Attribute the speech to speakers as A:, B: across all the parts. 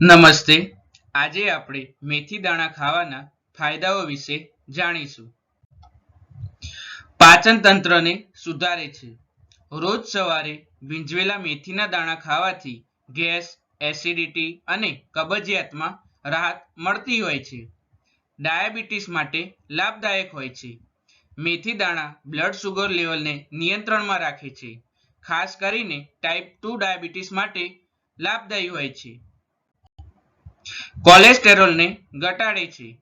A: નમસ્તે. આજે આપણે મેથી દાણા ખાવાના ફાયદાઓ વિશે જાણીશું. પાચન તંત્રને સુધારે છે. રોજ સવારે ભીંજવેલા મેથીના દાણા ખાવાથી ગેસ, એસિડિટી અને કબજિયાતમાં રાહત મળતી હોય છે. ડાયાબિટીસ માટે લાભદાયક હોય છે. મેથી દાણા બ્લડ શુગર લેવલને નિયંત્રણમાં રાખે છે. ખાસ કરીને ટાઈપ ટુ ડાયાબિટીસ માટે લાભદાયી હોય છે. કોલેસ્ટેરોલને ઘટાડે છે.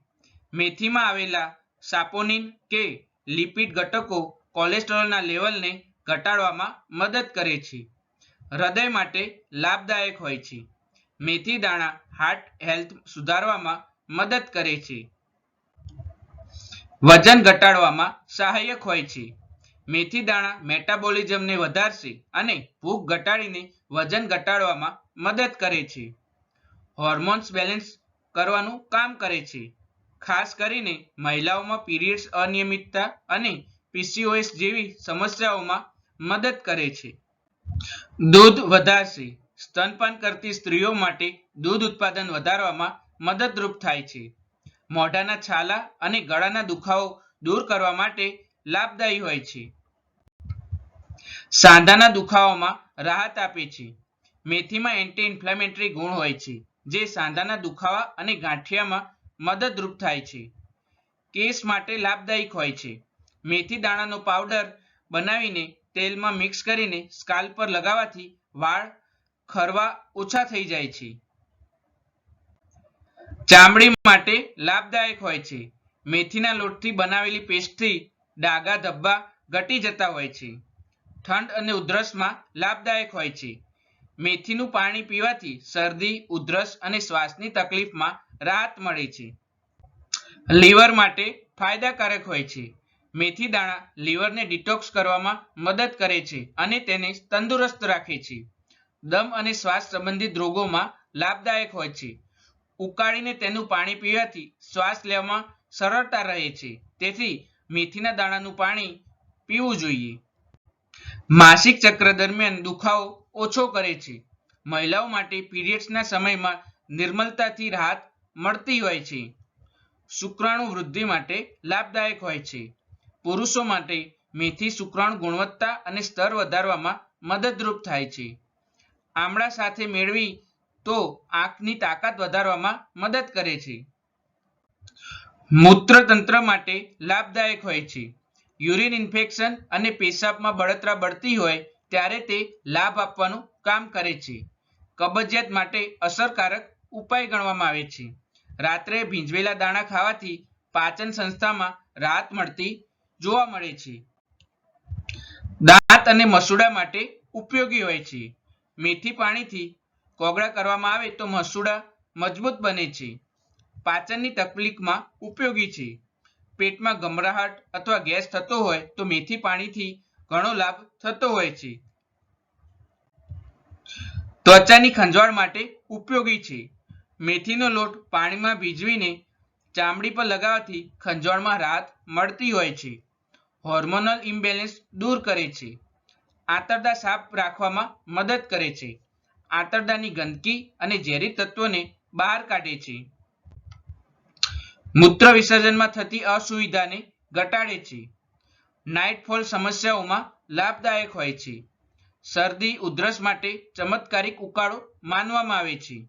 A: મેથીમાં આવેલા સાપોનિન કે લિપિડ ઘટકો કોલેસ્ટેરોલના લેવલને ઘટાડવામાં મદદ કરે છે. હૃદય માટે લાભદાયક હોય છે. મેથી દાણા હાર્ટ હેલ્થ સુધારવામાં મદદ કરે છે. વજન ઘટાડવામાં સહાયક હોય છે. મેથી દાણા મેટાબોલિઝમને વધારશે અને ભૂખ ઘટાડીને વજન ઘટાડવામાં મદદ કરે છે. હોર્મોન્સ બેલેન્સ કરવાનું કામ કરે છે. ખાસ કરીને મહિલાઓમાં પીરિયડ્સ અનિયમિતતા અને પીસીઓએસ જેવી સમસ્યાઓમાં મદદ કરે છે. દૂધ વધારશે. સ્તનપાન કરતી સ્ત્રીઓ માટે દૂધ ઉત્પાદન વધારવામાં મદદરૂપ થાય છે. મોઢાના છાલા અને ગળાના દુખાવો દૂર કરવા માટે લાભદાયી હોય છે. સાંધાના દુખાવામાં રાહત આપે છે. મેથીમાં એન્ટી ઇન્ફ્લેમેટરી ગુણ હોય છે. જે સાંધાના દુખાવા અને ગાંઠિયામાં મદદરૂપ થાય છે. કેસ માટે લાભદાયક હોય છે. મેથી દાણાનો પાવડર બનાવીને તેલમાં મિક્સ કરીને સ્કાલ પર લગાવવાથી વાળ ખરવા ઓછા થઈ જાય છે. ચામડી માટે લાભદાયક હોય છે. મેથીના લોટથી બનાવેલી પેસ્ટથી ડાઘા ધબ્બા ઘટી જતા હોય છે. ઠંડ અને ઉધરસમાં લાભદાયક હોય છે. મેથીનું પાણી પીવાથી શરદી, ઉધરસ અને શ્વાસની તકલીફમાં રાહત મળે છે. લીવર માટે ફાયદાકારક હોય છે. મેથી દાણા લીવરને ડિટોક્સ કરવામાં મદદ કરે છે અને તેને તંદુરસ્ત રાખે છે. દમ અને શ્વાસ સંબંધિત રોગોમાં લાભદાયક હોય છે. ઉકાળીને તેનું પાણી પીવાથી શ્વાસ લેવામાં સરળતા રહે છે. તેથી મેથીના દાણાનું પાણી પીવું જોઈએ. માસિક ચક્ર દરમિયાન દુખાવો ઓછો કરે છે. મહિલાઓ માટે પીરિયડ્સના સમયમાં નિર્મલતાથી રાહત મળતી હોય છે. શુક્રાણુ વૃદ્ધિ માટે લાભદાયક હોય છે. પુરુષો માટે મેથી શુક્રાણુ ગુણવત્તા અને સ્તર વધારવામાં મદદરૂપ થાય છે. આમળા સાથે મેળવી તો આંખની તાકાત વધારવામાં મદદ કરે છે. મૂત્રતંત્ર માટે લાભદાયક હોય છે. યુરિન ઇન્ફેક્શન અને પેશાબમાં બળતરા બળતી હોય ત્યારે તે લાભ આપવાનું કામ કરે છે. કબજિયાત માટે અસરકારક ઉપાય ગણવામાં આવે છે. રાત્રે ભીંજવેલા દાણા ખાવાથી પાચન સંસ્થામાં રાહત મળતી જોવા મળે છે. દાંત અને મસૂડા માટે ઉપયોગી હોય છે. મેથી પાણીથી કોગળા કરવામાં આવે તો મસૂડા મજબૂત બને છે. પાચનની તકલીફમાં ઉપયોગી છે. પેટમાં ગમરાહટ અથવા ગેસ થતો હોય તો મેથી પાણીથી ઘણો લાભ થતો હોય છે. ત્વચાની ખંજવાળ માટે ઉપયોગી છે. મેથીનો લોટ પાણીમાં ભીજવીને ચામડી પર લગાવવાથી ખંજવાળમાં રાહત મળતી હોય છે. હોર્મોનલ ઇમ્બેલેન્સ દૂર કરે છે. આંતરડા સાફ રાખવામાં મદદ કરે છે. આંતરડાની ગંદકી અને ઝેરી તત્વોને બહાર કાઢે છે. મૂત્ર વિસર્જનમાં થતી અસુવિધાને ઘટાડે છે. નાઇટફોલ સમસ્યાઓમાં લાભદાયક હોય છે. શરદી, ઉધરસ માટે ચમત્કારિક ઉકાળો માનવામાં આવે છે.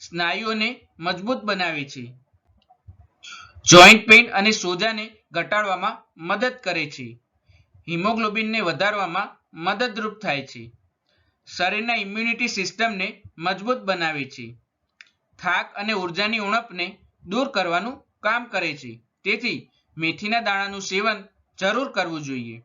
A: સ્નાયુઓને મજબૂત બનાવે છે. જોઈન્ટ પેઇન અને સોજાને ઘટાડવામાં મદદ કરે છે. હિમોગ્લોબિનને વધારવામાં મદદરૂપ થાય છે. શરીરના ઇમ્યુનિટી સિસ્ટમને મજબૂત બનાવે છે. થાક અને ઉર્જાની ઉણપને દૂર કરવાનું કામ કરે છે. તેથી મેથીના દાણાનું સેવન જરૂર કરવું જોઈએ.